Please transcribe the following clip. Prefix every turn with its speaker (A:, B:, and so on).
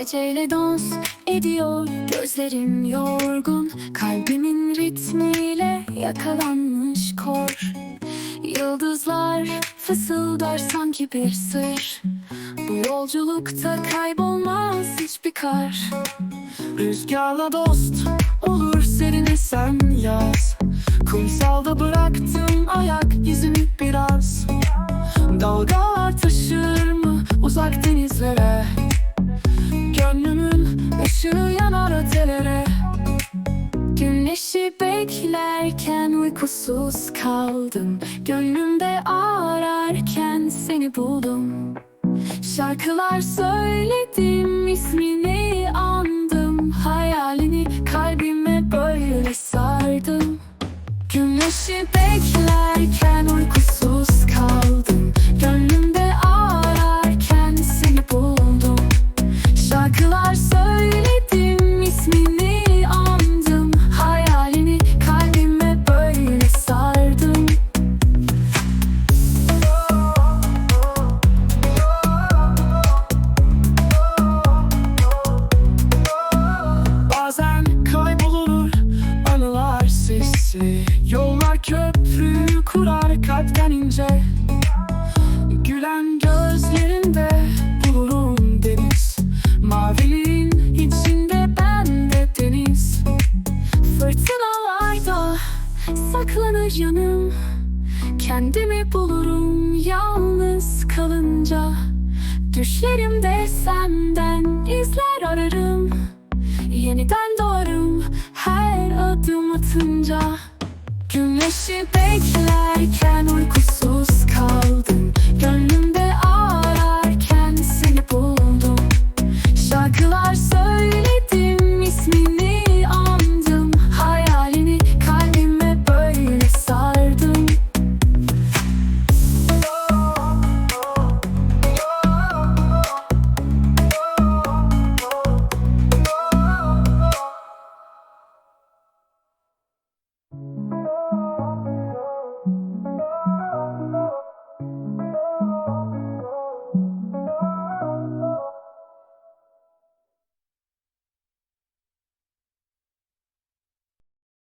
A: Geceyle dans ediyor. Gözlerim yorgun Kalbimin ritmiyle yakalanmış kor. Yıldızlar fısıldar sanki bir sır. Bu yolculukta kaybolmaz hiçbir kar.
B: Rüzgarla dost olur serin sen yaz. Kumsalda bıraktım ayak izini biraz. Dalgalar
A: Güneşi beklerken uykusuz kaldım. Gönlümde ararken seni buldum. Şarkılar söyledim ismini andım. Hayalini
B: kalpten ince Gülen gözlerinde bulurum deniz. Maviliğin içinde ben de deniz.
A: Fırtınalarda saklanır yanım. Kendimi bulurum yalnız kalınca. Düşlerimde senden izler ararım. Yeniden doğarım her adım atınca Güneşi beklerken uykusuz Gönlüm